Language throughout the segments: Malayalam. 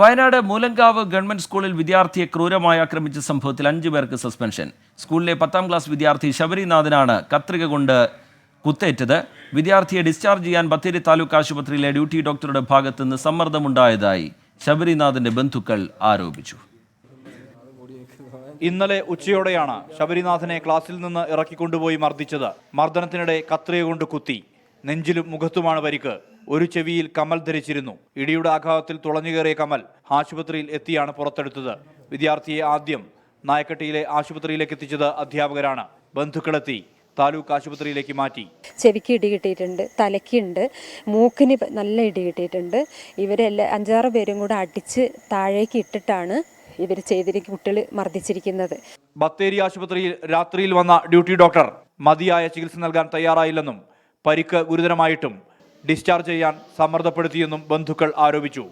വയനാട് മൂലങ്കാവ് ഗവൺമെന്റ് സ്കൂളിൽ വിദ്യാർത്ഥിയെ ക്രൂരമായി ആക്രമിച്ച സംഭവത്തിൽ അഞ്ചു പേർക്ക് സസ്പെൻഷൻ. സ്കൂളിലെ പത്താം ക്ലാസ് വിദ്യാർത്ഥി ശബരിനാഥനാണ് കത്രിക കൊണ്ട് കുത്തേറ്റത്. വിദ്യാർത്ഥിയെ ഡിസ്ചാർജ് ചെയ്യാൻ ബത്തേരി താലൂക്ക് ആശുപത്രിയിലെ ഡ്യൂട്ടി ഡോക്ടറുടെ ഭാഗത്തു നിന്ന് സമ്മർദ്ദമുണ്ടായതായി ശബരിനാഥന്റെ ബന്ധുക്കൾ ആരോപിച്ചു. ഇന്നലെ ഉച്ചയോടെയാണ് ശബരിനാഥനെ ക്ലാസ്സിൽ നിന്ന് ഇറക്കിക്കൊണ്ടുപോയി മർദ്ദിച്ചത്. മർദ്ദനത്തിനിടെ കത്രിക കൊണ്ട് കുത്തി. നെഞ്ചിലും മുഖത്തുമാണ് പരിക്ക്. ഒരു ചെവിയിൽ കമൽ ധരിച്ചിരുന്നു. ഇടിയുടെ ആഘാതത്തിൽ തുളഞ്ഞുകയറിയ കമൽ ആശുപത്രിയിൽ എത്തിയാണ് പുറത്തെടുത്തത്. വിദ്യാർത്ഥിയെ ആദ്യം നായക്കട്ടിയിലെ ആശുപത്രിയിലേക്ക് എത്തിച്ചത് അധ്യാപകരാണ്. ബന്ധുക്കളെത്തി താലൂക്ക് ആശുപത്രിയിലേക്ക് മാറ്റി. ചെവിക്ക് ഇടി കിട്ടിയിട്ടുണ്ട് തലയ്ക്കുണ്ട് മൂക്കിന് നല്ല ഇടി കിട്ടിയിട്ടുണ്ട്. ഇവരെല്ലാം അഞ്ചാറ് പേരും കൂടെ അടിച്ച് താഴേക്ക് ഇട്ടിട്ടാണ് ഇവർ ചെയ്തിരിക്കും കുട്ടികൾ മർദ്ദിച്ചിരിക്കുന്നത്. ബത്തേരി ആശുപത്രിയിൽ രാത്രിയിൽ വന്ന ഡ്യൂട്ടി ഡോക്ടർ മതിയായ ചികിത്സ നൽകാൻ തയ്യാറായില്ലെന്നും പരിക്ക് ഗുരുതരമായിട്ടും ഡിസ്ചാർജ് ചെയ്യാൻ സമ്മർദ്ദപ്പെടുത്തിയെന്നും ബന്ധുക്കൾ ആരോപിച്ചു.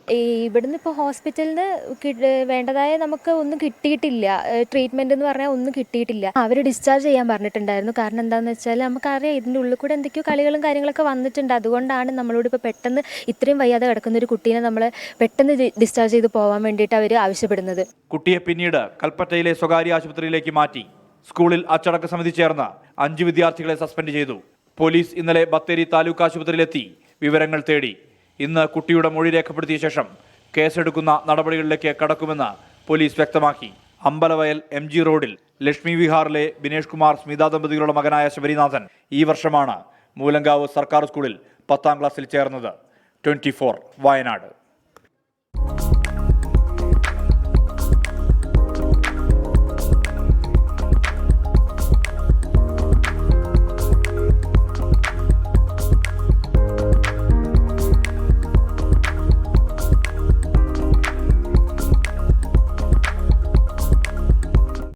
ഇവിടുന്ന് ഇപ്പോൾ ഹോസ്പിറ്റലിൽ നിന്ന് വേണ്ടതായ നമുക്ക് ഒന്നും കിട്ടിയിട്ടില്ല. ട്രീറ്റ്മെന്റ് എന്ന് പറഞ്ഞാൽ ഒന്നും കിട്ടിയിട്ടില്ല. അവർ ഡിസ്ചാർജ് ചെയ്യാൻ പറഞ്ഞിട്ടുണ്ടായിരുന്നു. കാരണം എന്താണെന്ന് വെച്ചാൽ നമുക്കറിയാം ഇതിന്റെ ഉള്ളിൽ കൂടെ എന്തൊക്കെയോ കളികളും കാര്യങ്ങളൊക്കെ വന്നിട്ടുണ്ട്. അതുകൊണ്ടാണ് നമ്മളോട് ഇപ്പോൾ പെട്ടെന്ന് ഇത്രയും വയ്യാതെ കിടക്കുന്ന ഒരു കുട്ടീനെ നമ്മൾ പെട്ടെന്ന് ഡിസ്ചാർജ് ചെയ്ത് പോകാൻ വേണ്ടിയിട്ട് അവർ ആവശ്യപ്പെടുന്നത്. കുട്ടിയെ പിന്നീട് കൽപ്പറ്റയിലെ സ്വകാര്യ ആശുപത്രിയിലേക്ക് മാറ്റി. സ്കൂളിൽ അച്ചടക്ക സമിതി ചേർന്ന അഞ്ച് വിദ്യാർത്ഥികളെ സസ്പെൻഡ് ചെയ്തു. പോലീസ് ഇന്നലെ ബത്തേരി താലൂക്ക് ആശുപത്രിയിലെത്തി. വിവരങ്ങൾ തേടി ഇന്ന് കുട്ടിയുടെ മൊഴി രേഖപ്പെടുത്തിയ ശേഷം കേസെടുക്കുന്ന നടപടികളിലേക്ക് കടക്കുമെന്ന് പോലീസ് വ്യക്തമാക്കി. അമ്പലവയൽ എം ജി റോഡിൽ ലക്ഷ്മി വിഹാറിലെ ബിനേഷ് കുമാർ സ്മിത ദമ്പതികളുടെ മകനായ ശബരിനാഥൻ ഈ വർഷമാണ് മൂലങ്കാവ് സർക്കാർ സ്കൂളിൽ പത്താം ക്ലാസ്സിൽ ചേർന്നത്. ട്വന്റി വയനാട്.